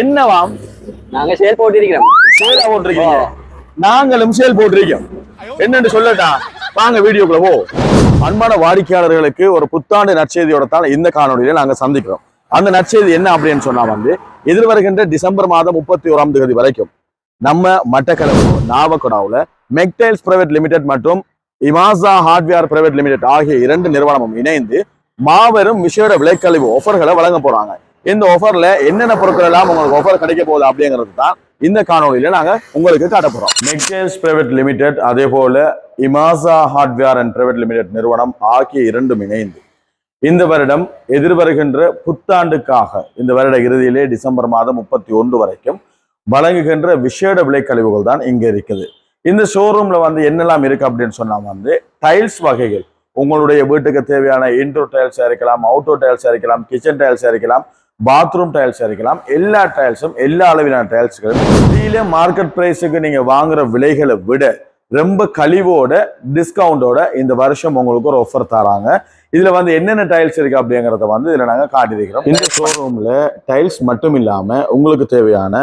என்னவாம் நாங்க சேல் போட்டிருக்கிறோம். சேலா போட்டிருக்கீங்க. நாங்களும் சேல் போட்டிருக்கோம். என்னன்னு சொல்லட்டா? வாங்க வீடியோக்குள்ள போ. அன்பான வாடிக்கையாளர்களுக்கு ஒரு புத்தாண்டு நற்செய்தியோட தான் இந்த காணொலியில நாங்க சந்திக்கிறோம். அந்த நற்செய்தி என்ன அப்படின்னு சொன்னா வந்து எதிர்வருகின்ற டிசம்பர் மாதம் முப்பத்தி ஓராம் தேதி வரைக்கும் நம்ம மட்டக்களப்பு நாவக்குடாவுல மெக்டைல்ஸ் பிரைவேட் லிமிடெட் மற்றும் இமாசா ஹார்ட்வேர் பிரைவேட் லிமிடெட் ஆகிய இரண்டு நிறுவனமும் இணைந்து மாபெரும் விசேட விலைக்கழிவு ஆஃபர்களை வழங்க போறாங்க. இந்த ஆஃபர்ல என்னென்ன பொருட்கள் எல்லாம் உங்களுக்கு ஆஃபர் கிடைக்க போகுது அப்படிங்கிறது தான் இந்த காணொலியில நாங்க உங்களுக்கு காட்ட போறோம். மெக்டைல்ஸ் பிரைவேட் லிமிடெட் அதே போல Imasa hardware and private limited நிறுவனம் ஆகிய இரண்டும் இணைந்து இந்த வருடம் எதிர்வருகின்ற புத்தாண்டுக்காக இந்த வருட இறுதியிலே டிசம்பர் மாதம் முப்பத்தி ஒன்று வரைக்கும் வழங்குகின்ற விசேட விலைக்கழிவுகள் தான் இங்க இருக்குது. இந்த ஷோரூம்ல வந்து என்னெல்லாம் இருக்கு அப்படின்னு சொன்னா வந்து டைல்ஸ் வகைகள். உங்களுடைய வீட்டுக்கு தேவையான இன்டோர் டைல்ஸ் இருக்கலாம் அவுட்டோர் டைல்ஸ் இருக்கலாம் கிச்சன் டைல்ஸ் இருக்கலாம் பாத்ரூம் டைல்ஸ் இருக்கலாம் எல்லா டைல்ஸும் எல்லா அளவிலான டைல்ஸ்களும் வெளியில மார்க்கெட் பிரைஸுக்கு நீங்க வாங்குற விலைகளை விட ரொம்ப கழிவோட டிஸ்கவுண்டோட இந்த வருஷம் உங்களுக்கு ஒரு ஆஃபர் தராங்க. இதுல வந்து என்னென்ன டைல்ஸ் இருக்கு அப்படிங்கறத வந்து இதுல நாங்க காட்டியிருக்கிறோம் இந்த ஷோரூம்ல டைல்ஸ் மட்டும் இல்லாம உங்களுக்கு தேவையான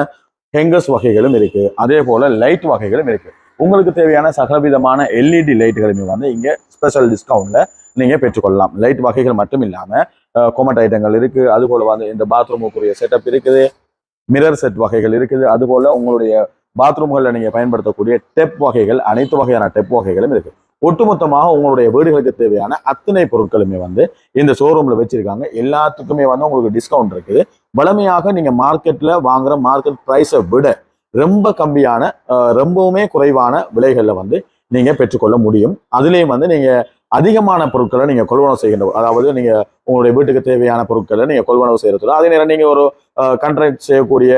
ஹெங்கர்ஸ் வகைகளும் இருக்கு. அதே போல லைட் வகைகளும் இருக்கு. உங்களுக்கு தேவையான சகலவிதமான எல்இடி லைட்டுகளுமே வந்து இங்க ஸ்பெஷல் டிஸ்கவுண்ட்ல நீங்க பெற்றுக்கொள்ளலாம். லைட் வகைகள் மட்டும் இல்லாம கொமட் ஐட்டங்கள் இருக்குது அது வந்து இந்த பாத்ரூமுக்குரிய செட்டப் இருக்குது. மிரர் செட் வகைகள் இருக்குது. அதுபோல் உங்களுடைய பாத்ரூம்களில் நீங்கள் பயன்படுத்தக்கூடிய டெப் வகைகள் அனைத்து வகையான டெப் வகைகளும் இருக்குது ஒட்டுமொத்தமாக உங்களுடைய வீடுகளுக்கு தேவையான அத்தனை பொருட்களுமே வந்து இந்த ஷோரூமில் வச்சிருக்காங்க. எல்லாத்துக்குமே வந்து உங்களுக்கு டிஸ்கவுண்ட் இருக்குது. வளமையாக நீங்கள் மார்க்கெட்டில் வாங்குற மார்க்கெட் ப்ரைஸை விட ரொம்ப கம்மியான ரொம்பவுமே குறைவான விலைகளில் வந்து நீங்க பெற்றுக்கொள்ள முடியும். அதுலேயும் வந்து நீங்க அதிகமான பொருட்களை நீங்க கொள்வனவு செய்கின்ற அதாவது நீங்க உங்களுடைய வீட்டுக்கு தேவையான பொருட்களை நீங்க கொள்வனவு செய்யறதுல அதே நேரம் நீங்க ஒரு கண்ட்ராக்ட் செய்யக்கூடிய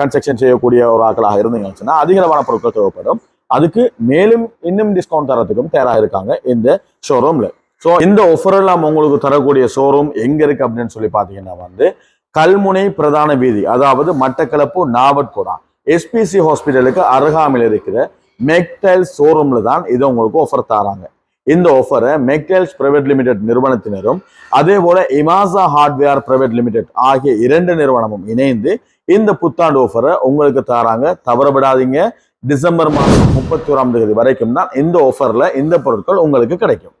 கன்ஸ்ட்ரக்ஷன் செய்யக்கூடிய ஒரு ஆக்களாக இருந்தீங்கன்னு அதிகமான பொருட்கள் தேவைப்படும். அதுக்கு மேலும் இன்னும் டிஸ்கவுண்ட் தரத்துக்கும் தயாராக இருக்காங்க இந்த ஷோரூம்ல ஸோ இந்த ஆஃபர் எல்லாம் உங்களுக்கு தரக்கூடிய ஷோரூம் எங்க இருக்கு அப்படின்னு சொல்லி பாத்தீங்கன்னா வந்து கல்முனை பிரதான வீதி அதாவது மட்டக்களப்பு நாவட்கோடா எஸ்பிசி ஹாஸ்பிட்டலுக்கு அருகாமையில் இருக்கிற மெக்டைல் ஷோரூம்ல தான் இது உங்களுக்கு ஆஃபர் தராங்க. இந்த ஆஃபரை மெக்டைல்ஸ் பிரைவேட் லிமிடெட் நிறுவனத்தினரும் அதே போல இமாசா ஹார்ட்வேர் பிரைவேட் லிமிடெட் ஆகிய இரண்டு நிறுவனமும் இணைந்து இந்த புத்தாண்டு ஆஃபரை உங்களுக்கு தராங்க. தவற விடாதீங்க டிசம்பர் மாதம் முப்பத்தி ஓராம் தேதி வரைக்கும் தான் இந்த ஆஃபர்ல இந்த பொருட்கள் உங்களுக்கு கிடைக்கும்.